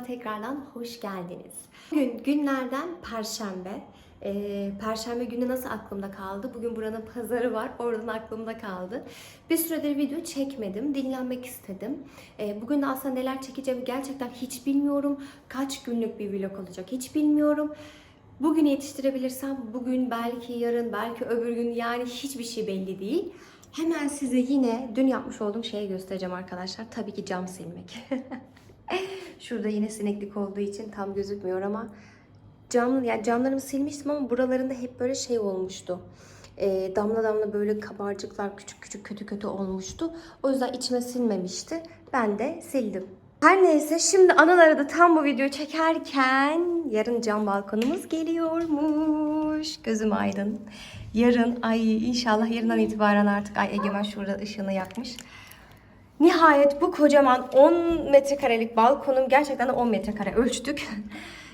Kanalıma tekrardan hoş geldiniz. Bugün günlerden Perşembe. Ee, Perşembe günü nasıl aklımda kaldı? Bugün buranın pazarı var. Oradan aklımda kaldı. Bir süredir video çekmedim. Dinlenmek istedim. Ee, bugün de aslında neler çekeceğimi gerçekten hiç bilmiyorum. Kaç günlük bir vlog olacak hiç bilmiyorum. Bugün yetiştirebilirsem bugün belki yarın belki öbür gün yani hiçbir şey belli değil. Hemen size yine dün yapmış olduğum şeyi göstereceğim arkadaşlar. Tabii ki cam silmek. Şurada yine sineklik olduğu için tam gözükmüyor ama cam yani camlarımı silmiştim ama buralarında hep böyle şey olmuştu. Ee, damla damla böyle kabarcıklar küçük küçük kötü kötü olmuştu. O yüzden içime silmemişti. Ben de sildim. Her neyse şimdi anıları da tam bu videoyu çekerken yarın cam balkonumuz geliyormuş. Gözüm aydın. Yarın ay inşallah yarından itibaren artık ay Egemen şurada ışığını yakmış. Nihayet bu kocaman 10 metrekarelik balkonum gerçekten de 10 metrekare ölçtük.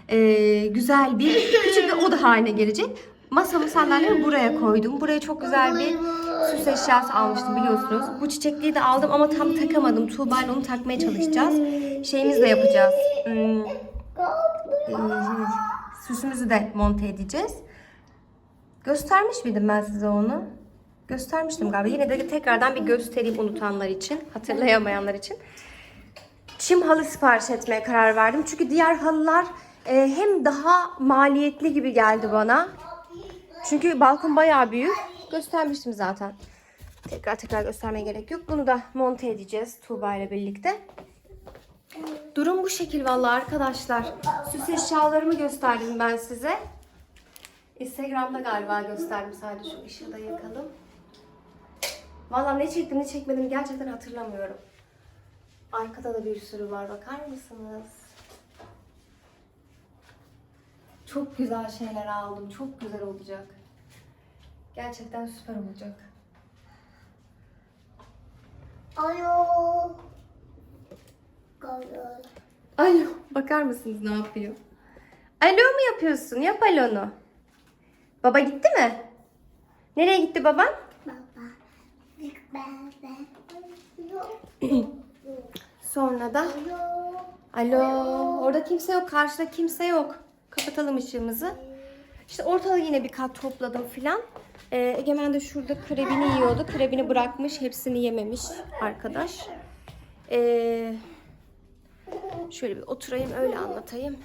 Ee, güzel bir küçük bir oda haline gelecek. Masamı sandalyemi buraya koydum. Buraya çok güzel bir süs eşyası almıştım biliyorsunuz. Bu çiçekliği de aldım ama tam takamadım. Tuğba onu takmaya çalışacağız. Şeyimizi de yapacağız. Hmm, ee, süsümüzü de monte edeceğiz. Göstermiş miydim ben size onu? Göstermiştim galiba. Yine de tekrardan bir göstereyim unutanlar için, hatırlayamayanlar için. Çim halı sipariş etmeye karar verdim. Çünkü diğer halılar e, hem daha maliyetli gibi geldi bana. Çünkü balkon bayağı büyük. Göstermiştim zaten. Tekrar tekrar göstermeye gerek yok. Bunu da monte edeceğiz Tuğba ile birlikte. Durum bu şekil vallahi arkadaşlar. Süs eşyalarımı gösterdim ben size. Instagram'da galiba gösterdim sadece şu ışığı da yakalım. Vallahi ne çektim ne çekmedim gerçekten hatırlamıyorum. Arkada da bir sürü var bakar mısınız? Çok güzel şeyler aldım. Çok güzel olacak. Gerçekten süper olacak. Alo. Alo. Alo, bakar mısınız ne yapıyor? Alo mu yapıyorsun? Yap alonu. Baba gitti mi? Nereye gitti baban? Sonra da Alo. Orada kimse yok. Karşıda kimse yok. Kapatalım ışığımızı. İşte ortada yine bir kat topladım filan. Ee, Egemen de şurada krebini yiyordu. Krebini bırakmış. Hepsini yememiş arkadaş. Ee, şöyle bir oturayım öyle anlatayım.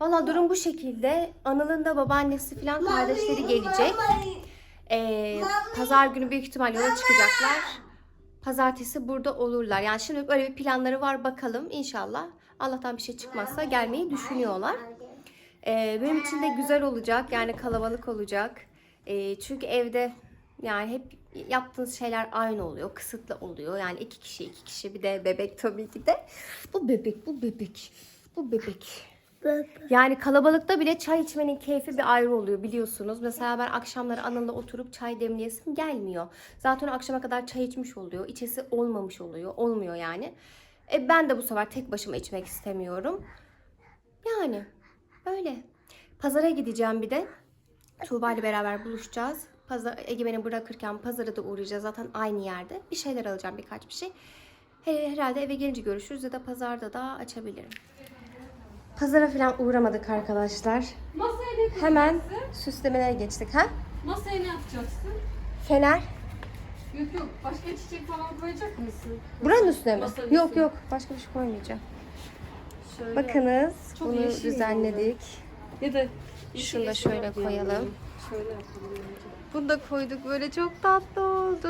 Valla durum bu şekilde. Anıl'ın da babaannesi filan kardeşleri gelecek. Ee, pazar günü büyük ihtimalle yola çıkacaklar. Pazartesi burada olurlar. Yani şimdi böyle bir planları var bakalım inşallah. Allah'tan bir şey çıkmazsa gelmeyi düşünüyorlar. Ee, benim için de güzel olacak. Yani kalabalık olacak. Ee, çünkü evde yani hep yaptığınız şeyler aynı oluyor. Kısıtlı oluyor. Yani iki kişi iki kişi bir de bebek tabii ki de. Bu bebek bu bebek. Bu bebek. Yani kalabalıkta bile çay içmenin keyfi bir ayrı oluyor biliyorsunuz. Mesela ben akşamları Anıl'la oturup çay demleyesim gelmiyor. Zaten akşama kadar çay içmiş oluyor. İçesi olmamış oluyor. Olmuyor yani. E ben de bu sefer tek başıma içmek istemiyorum. Yani öyle. Pazara gideceğim bir de. Tuğba ile beraber buluşacağız. Pazar, Egemen'i bırakırken pazara da uğrayacağız. Zaten aynı yerde. Bir şeyler alacağım birkaç bir şey. He- Herhalde eve gelince görüşürüz ya da pazarda da açabilirim. Pazara falan uğramadık arkadaşlar. Masaya ne? Hemen süslemelere geçtik. Ha? Masaya ne yapacaksın? Fener. Yok yok başka çiçek falan koyacak mısın? Buranın üstüne mi? Masanın Yok üstüne. yok. Başka bir şey koymayacağım. Şöyle. Bakınız. Çok bunu yeşil düzenledik. Ya da Şunu da şöyle yapalım. koyalım. Şöyle yapalım. Bunu da koyduk. Böyle çok tatlı oldu.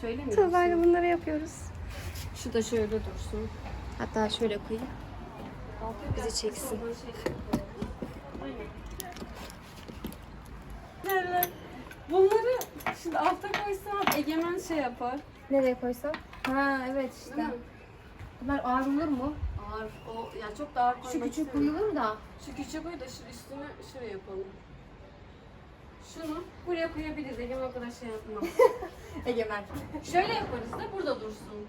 Şöyle mi? Tuğba ile yapsın? bunları yapıyoruz. Şu da şöyle dursun. Hatta şöyle koyayım. Bizi çeksin. Nerede? Bunları şimdi alta koysam Egemen şey yapar. Nereye koysam? Ha evet işte. Bunlar ağır olur mu? Ağır, o yani çok da ağır Şu koymak küçük istemiyorum. koyulur da. Şu küçük koy da şu üstüne şuraya yapalım. Şunu buraya koyabiliriz. Egemen o kadar şey yapmaz. Egemen. Şöyle yaparız da burada dursun.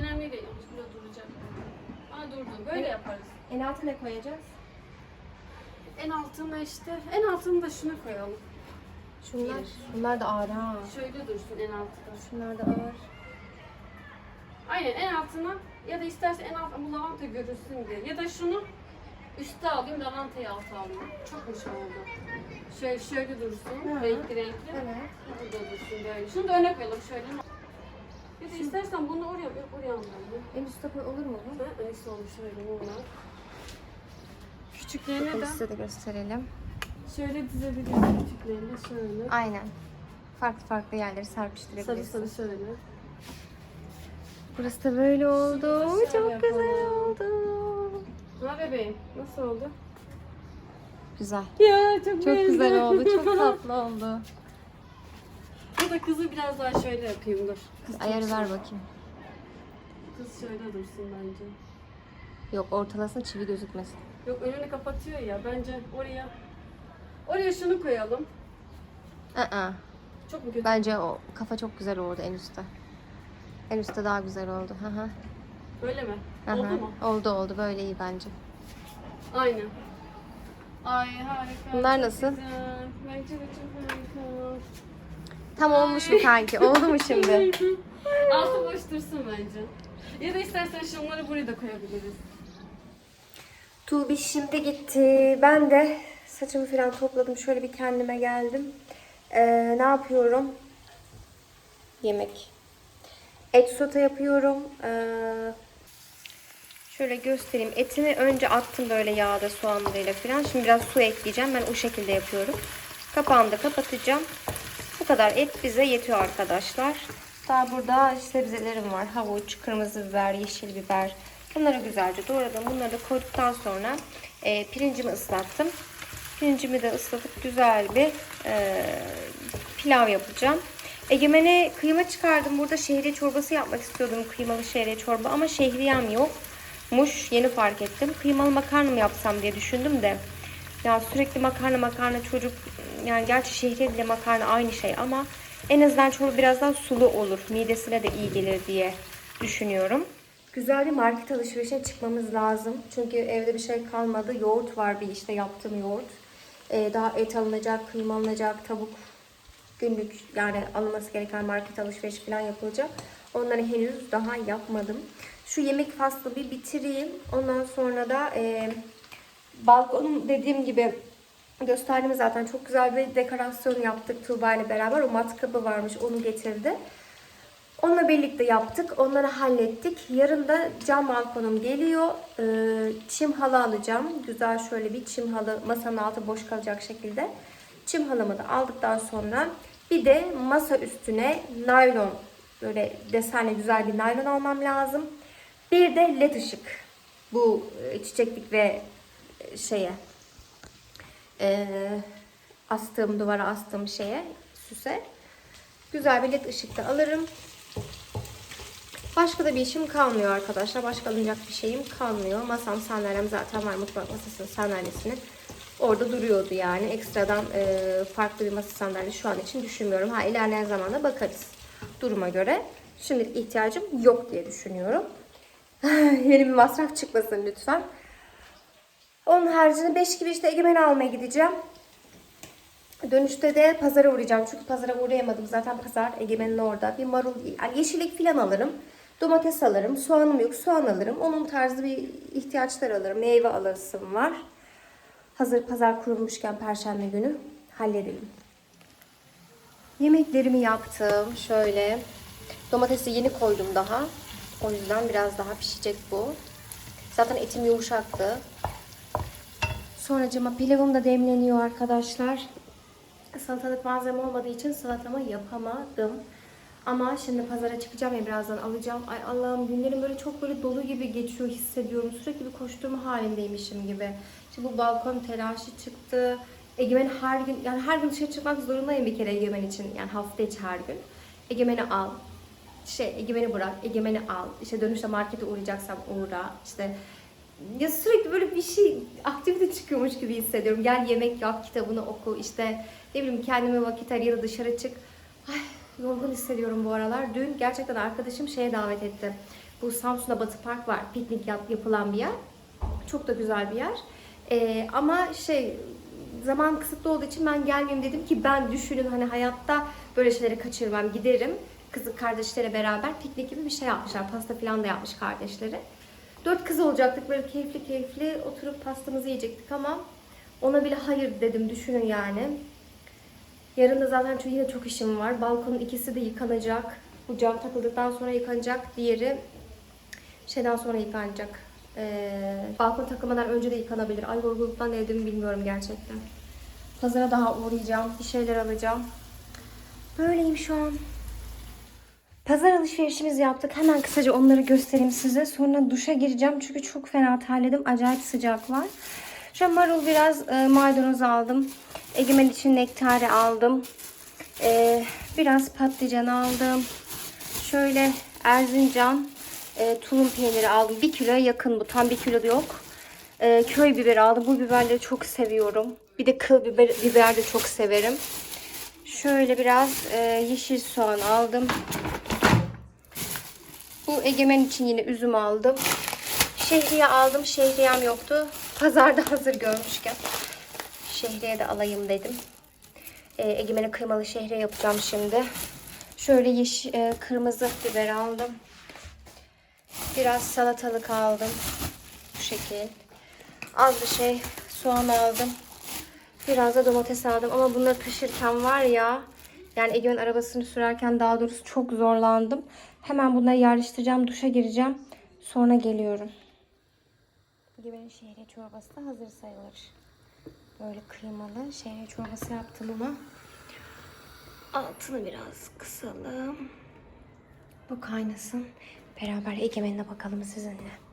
Önemli değil. Burada duracak. Aa durdu. Böyle Evet. yaparız. En altına ne koyacağız? En altına işte. En altını da şunu koyalım. Şunlar. Bunlar da ağır ha. Şöyle dursun en altta. Şunlar da ağır. Ay Aynen en altına ya da istersen en alt bu lavanta görürsün diye. Ya da şunu üste alayım lavantayı alta alayım. Çok mu şey oldu? Şöyle, şöyle dursun. Hı. Renkli renkli. Evet. Burada dursun böyle. Şunu da öne koyalım şöyle. Ya da istersen bunu oraya oraya alalım. En üstte koy olur mu bu? Ha, neyse olmuş şöyle bunlar. Küçüklerine de size de gösterelim. şöyle dizebiliriz küçüklerine şöyle. Aynen. Farklı farklı yerleri Sarı serpiştirebilirsin. sarı şöyle. Burası da böyle oldu. Şöyle Çok güzel yapalım. oldu. Ha bebeğim nasıl oldu? Güzel. Ya çok, Çok güzel oldu. Çok tatlı oldu. Da kızı biraz daha şöyle yapayım dur. Kız Ayarı ver bakayım. Kız şöyle dursun bence. Yok ortalasın çivi gözükmesin. Yok önünü kapatıyor ya bence oraya. Oraya şunu koyalım. Aa, Çok mu kötü? bence o kafa çok güzel oldu en üstte. En üstte daha güzel oldu. Hı hı. Böyle mi? Hı hı. Oldu mu? Oldu oldu böyle iyi bence. Aynen. Ay harika. Bunlar çok nasıl? Güzel. Bence de çok harika. Tam olmuş mu kanki? Oldu mu şimdi? Altı boş dursun bence. Ya da istersen şunları buraya da koyabiliriz. Tuğbi şimdi gitti. Ben de saçımı falan topladım. Şöyle bir kendime geldim. Ee, ne yapıyorum? Yemek. Et sote yapıyorum. Ee, şöyle göstereyim. Etini önce attım böyle yağda soğanlarıyla falan. Şimdi biraz su ekleyeceğim. Ben o şekilde yapıyorum. Kapağını da kapatacağım. Bu kadar et bize yetiyor arkadaşlar. Daha burada sebzelerim var. Havuç, kırmızı biber, yeşil biber. Bunları güzelce doğradım. Bunları da koyduktan sonra e, pirincimi ıslattım. Pirincimi de ıslatıp güzel bir e, pilav yapacağım. Egemen'e kıyma çıkardım. Burada şehriye çorbası yapmak istiyordum. Kıymalı şehriye çorba ama şehriyem yokmuş. Yeni fark ettim. Kıymalı makarna mı yapsam diye düşündüm de. Ya sürekli makarna makarna çocuk yani gerçi şehriye ile makarna aynı şey ama en azından çorba biraz daha sulu olur. Midesine de iyi gelir diye düşünüyorum. Güzel bir market alışverişine çıkmamız lazım. Çünkü evde bir şey kalmadı. Yoğurt var bir işte yaptığım yoğurt. Ee, daha et alınacak, kıyma alınacak, tavuk günlük yani alınması gereken market alışverişi falan yapılacak. Onları henüz daha yapmadım. Şu yemek faslı bir bitireyim. Ondan sonra da e, balkonum dediğim gibi gösterdim zaten çok güzel bir dekorasyon yaptık Tuğba ile beraber. O matkabı varmış onu getirdi. Onunla birlikte yaptık. Onları hallettik. Yarın da cam balkonum geliyor. Ee, çim halı alacağım. Güzel şöyle bir çim halı masanın altı boş kalacak şekilde. Çim halımı da aldıktan sonra bir de masa üstüne naylon böyle desenli güzel bir naylon almam lazım. Bir de led ışık. Bu e, çiçeklik ve şeye e, astığım duvara astığım şeye süse. Güzel bir led ışık da alırım. Başka da bir işim kalmıyor arkadaşlar. Başka alınacak bir şeyim kalmıyor. Masam sandalyem zaten var. Mutfak masasının sandalyesini. Orada duruyordu yani. Ekstradan e, farklı bir masa sandalye şu an için düşünmüyorum. Ha ilerleyen zamanda bakarız. Duruma göre. Şimdilik ihtiyacım yok diye düşünüyorum. Yeni bir masraf çıkmasın lütfen. Onun haricinde 5 gibi işte Egemen'i almaya gideceğim. Dönüşte de pazara uğrayacağım. Çünkü pazara uğrayamadım. Zaten pazar Egemen'in orada. Bir marul, yani yeşillik falan alırım. Domates alırım. Soğanım yok. Soğan alırım. Onun tarzı bir ihtiyaçlar alırım. Meyve alırsım var. Hazır pazar kurulmuşken perşembe günü halledelim. Yemeklerimi yaptım. Şöyle. Domatesi yeni koydum daha. O yüzden biraz daha pişecek bu. Zaten etim yumuşaktı. Sonracıma pilavım da demleniyor arkadaşlar. Salatalık malzeme olmadığı için salatamı yapamadım. Ama şimdi pazara çıkacağım ya birazdan alacağım. Ay Allah'ım günlerim böyle çok böyle dolu gibi geçiyor hissediyorum. Sürekli bir koşturma halindeymişim gibi. Şimdi bu balkon telaşı çıktı. Egemen her gün yani her gün dışarı çıkmak zorundayım bir kere Egemen için. Yani hafta içi her gün. Egemen'i al. Şey Egemen'i bırak. Egemen'i al. İşte dönüşte markete uğrayacaksam uğra. İşte ya sürekli böyle bir şey aktivite çıkıyormuş gibi hissediyorum. Gel yemek yap, kitabını oku, işte ne bileyim kendime vakit ayır ya da dışarı çık. Ay yorgun hissediyorum bu aralar. Dün gerçekten arkadaşım şeye davet etti. Bu Samsun'da Batı Park var. Piknik yap, yapılan bir yer. Çok da güzel bir yer. Ee, ama şey zaman kısıtlı olduğu için ben gelmeyeyim dedim ki ben düşünün hani hayatta böyle şeyleri kaçırmam giderim. kızı kardeşleriyle beraber piknik gibi bir şey yapmışlar. Pasta falan da yapmış kardeşleri. Dört kız olacaktık böyle keyifli keyifli oturup pastamızı yiyecektik ama ona bile hayır dedim düşünün yani. Yarın da zaten çünkü yine çok işim var. Balkonun ikisi de yıkanacak. Bu cam takıldıktan sonra yıkanacak. Diğeri şeyden sonra yıkanacak. Ee, balkon takılmadan önce de yıkanabilir. Ay yorgunluktan ne dediğimi bilmiyorum gerçekten. Pazara daha uğrayacağım. Bir şeyler alacağım. Böyleyim şu an. Pazar alışverişimizi yaptık. Hemen kısaca onları göstereyim size. Sonra duşa gireceğim çünkü çok fena terledim. Acayip sıcak var. Şöyle marul biraz e, maydanoz aldım. Egemen için nektari aldım. E, biraz patlıcan aldım. Şöyle Erzincan e, tulum peyniri aldım. Bir kiloya yakın bu. Tam bir kilo da yok. E, köy biberi aldım. Bu biberleri çok seviyorum. Bir de kıl biber, biber de çok severim. Şöyle biraz e, yeşil soğan aldım. Bu egemen için yine üzüm aldım. Şehriye aldım. Şehriyem yoktu. Pazarda hazır görmüşken. Şehriye de alayım dedim. E, egemene kıymalı şehriye yapacağım şimdi. Şöyle yeşil, e, kırmızı biber aldım. Biraz salatalık aldım. Bu şekil. Az bir şey soğan aldım. Biraz da domates aldım ama bunları taşırken var ya yani Egemen arabasını sürerken daha doğrusu çok zorlandım. Hemen bunları yerleştireceğim, duşa gireceğim. Sonra geliyorum. Egemen'in şehriye çorbası da hazır sayılır. Böyle kıymalı şehriye çorbası yaptım ama altını biraz kısalım. Bu kaynasın. Beraber Egemen'e bakalım sizinle.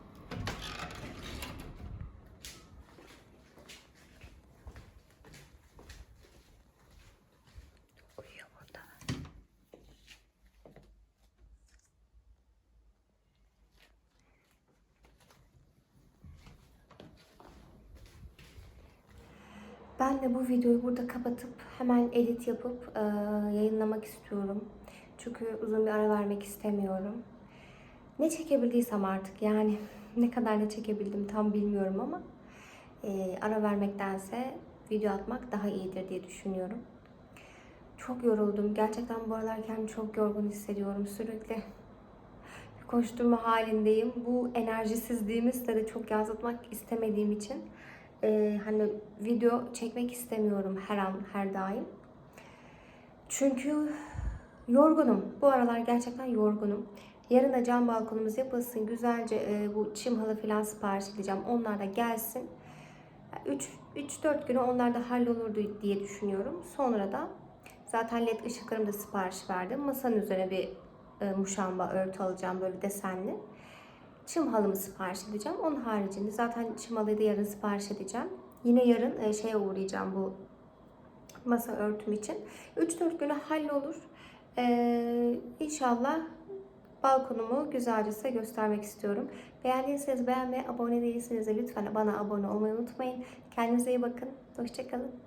De bu videoyu burada kapatıp hemen edit yapıp e, yayınlamak istiyorum. Çünkü uzun bir ara vermek istemiyorum. Ne çekebildiysem artık yani ne kadar ne çekebildim tam bilmiyorum ama e, ara vermektense video atmak daha iyidir diye düşünüyorum. Çok yoruldum. Gerçekten bu aralar kendimi çok yorgun hissediyorum. Sürekli koşturma halindeyim. Bu enerjisizliğimi size de çok yansıtmak istemediğim için e, hani video çekmek istemiyorum her an, her daim. Çünkü yorgunum. Bu aralar gerçekten yorgunum. Yarın da cam balkonumuz yapılsın. Güzelce e, bu çim halı falan sipariş edeceğim. Onlar da gelsin. 3-4 güne onlar da hallolur diye düşünüyorum. Sonra da zaten led ışıklarımı da sipariş verdim. Masanın üzerine bir e, muşamba örtü alacağım böyle desenli. Çim halımı sipariş edeceğim. Onun haricinde zaten çim halıyı da yarın sipariş edeceğim. Yine yarın e, şeye uğrayacağım bu masa örtüm için. 3-4 güne hallolur. Ee, inşallah balkonumu güzelce size göstermek istiyorum. Beğendiyseniz beğenmeyi, abone değilseniz de lütfen bana abone olmayı unutmayın. Kendinize iyi bakın. Hoşçakalın.